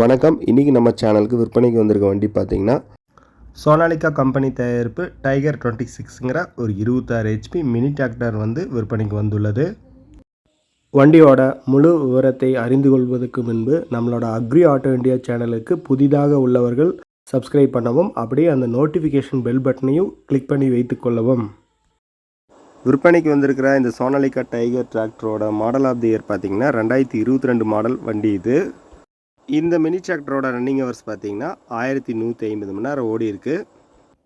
வணக்கம். இன்றைக்கி நம்ம சேனலுக்கு விற்பனைக்கு வந்திருக்க வண்டி பார்த்தீங்கன்னா சோனாலிகா கம்பெனி தயாரிப்பு டைகர் டுவெண்ட்டி சிக்ஸுங்கிற ஒரு இருபத்தாறு ஹெச்பி மினி டிராக்டர் வந்து விற்பனைக்கு வந்துள்ளது. வண்டியோட முழு விவரத்தை அறிந்து கொள்வதற்கு முன்பு நம்மளோட அக்ரி ஆட்டோ இண்டியா சேனலுக்கு புதிதாக உள்ளவர்கள் சப்ஸ்கிரைப் பண்ணவும் அப்படியே அந்த நோட்டிஃபிகேஷன் பெல் பட்டனையும் கிளிக் பண்ணி வைத்துக்கொள்ளவும் விற்பனைக்கு வந்திருக்கிற இந்த சோனாலிகா டைகர் டிராக்டரோட மாடல் ஆஃப் தி இயர் பார்த்தீங்கன்னா ரெண்டாயிரத்தி இருபத்தி ரெண்டு மாடல் வண்டி இது. இந்த மினி டிராக்டரோட ரன்னிங் ஹவர்ஸ் பார்த்தீங்கன்னா ஆயிரத்தி நூற்றி ஐம்பது மணி நேரம் ஓடி இருக்கு.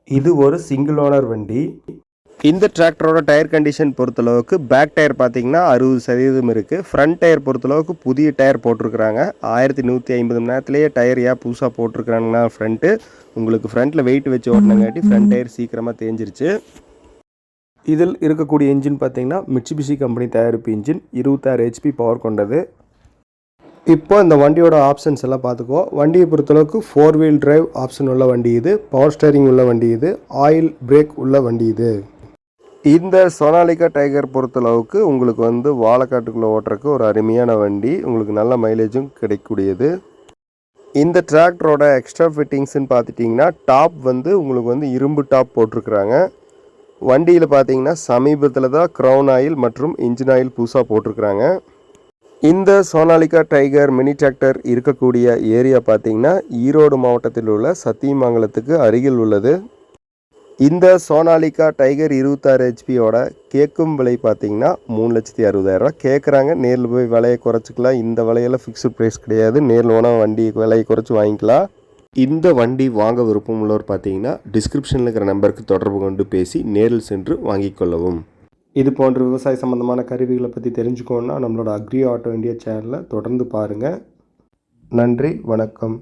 இது ஒரு சிங்கிள் ஓனர் வண்டி. இந்த டிராக்டரோட டயர் கண்டிஷன் பொறுத்தளவுக்கு பேக் டயர் பார்த்தீங்கன்னா அறுபது சதவீதம் இருக்குது ஃப்ரண்ட் டயர் பொறுத்தளவுக்கு புதிய டயர் போட்டிருக்கிறாங்க. ஆயிரத்தி நூற்றி ஐம்பது மணி நேரத்துலேயே டயர் ஏன் புதுசாக போட்டிருக்கிறாங்கன்னா ஃப்ரண்ட்டு உங்களுக்கு ஃப்ரண்ட்டில் வெயிட் வச்சு ஓட்டினங்காட்டி ஃப்ரண்ட் டயர் சீக்கிரமாக தேஞ்சிருச்சு. இதில் இருக்கக்கூடிய இன்ஜின் பார்த்தீங்கன்னா மிட்சுபிஷி கம்பெனி தயாரிப்பு இன்ஜின் இருபத்தாறு ஹெச்பி பவர் கொண்டது. இப்போ இந்த வண்டியோட ஆப்ஷன்ஸ் எல்லாம் பார்த்துக்குவோம் வண்டியை பொறுத்தளவுக்கு ஃபோர் வீல் டிரைவ் ஆப்ஷன் உள்ள வண்டி இது பவர் ஸ்டேரிங் உள்ள வண்டி இது ஆயில் பிரேக் உள்ள வண்டி இது. இந்த சோனாலிகா டைகர் பொறுத்தளவுக்கு உங்களுக்கு வந்து வாழைக்காட்டுக்குள்ளே ஓட்டுறக்கு ஒரு அருமையான வண்டி. உங்களுக்கு நல்ல மைலேஜும் கிடைக்கக்கூடியது. இந்த டிராக்டரோட எக்ஸ்ட்ரா ஃபிட்டிங்ஸ்னு பார்த்துட்டிங்கன்னா டாப் வந்து உங்களுக்கு வந்து இரும்பு டாப் போட்டிருக்கிறாங்க. வண்டியில் பார்த்தீங்கன்னா சமீபத்தில் தான் க்ரௌன் ஆயில் மற்றும் இன்ஜின் ஆயில் புதுசாக போட்டிருக்கிறாங்க. இந்த சோனாலிகா டைகர் மினி டிராக்டர் இருக்கக்கூடிய ஏரியா பார்த்தீங்கன்னா ஈரோடு மாவட்டத்தில் உள்ள சத்தியமங்கலத்துக்கு அருகில் உள்ளது. இந்த சோனாலிகா டைகர் இருபத்தாறு ஹெச்பியோட கேட்கும் விலை பார்த்தீங்கன்னா மூணு லட்சத்தி அறுபதாயிரரூவா கேட்குறாங்க நேரில் போய் விலையை குறைச்சிக்கலாம். இந்த விலையெல்லாம் ஃபிக்ஸ்டு ப்ரைஸ் கிடையாது. நேரில் வேணால் வண்டி விலையை குறைச்சி வாங்கிக்கலாம். இந்த வண்டி வாங்க விருப்பம் உள்ளவர் பார்த்தீங்கன்னா டிஸ்கிரிப்ஷனில் இருக்கிற நம்பருக்கு தொடர்பு கொண்டு பேசி நேரில் சென்று வாங்கிக் கொள்ளவும். இது போன்ற விவசாய சம்பந்தமான கருவிகளை பற்றி தெரிஞ்சுக்கணுன்னா நம்மளோட அக்ரி ஆட்டோ இந்தியா சேனலை தொடர்ந்து பாருங்கள் நன்றி வணக்கம்.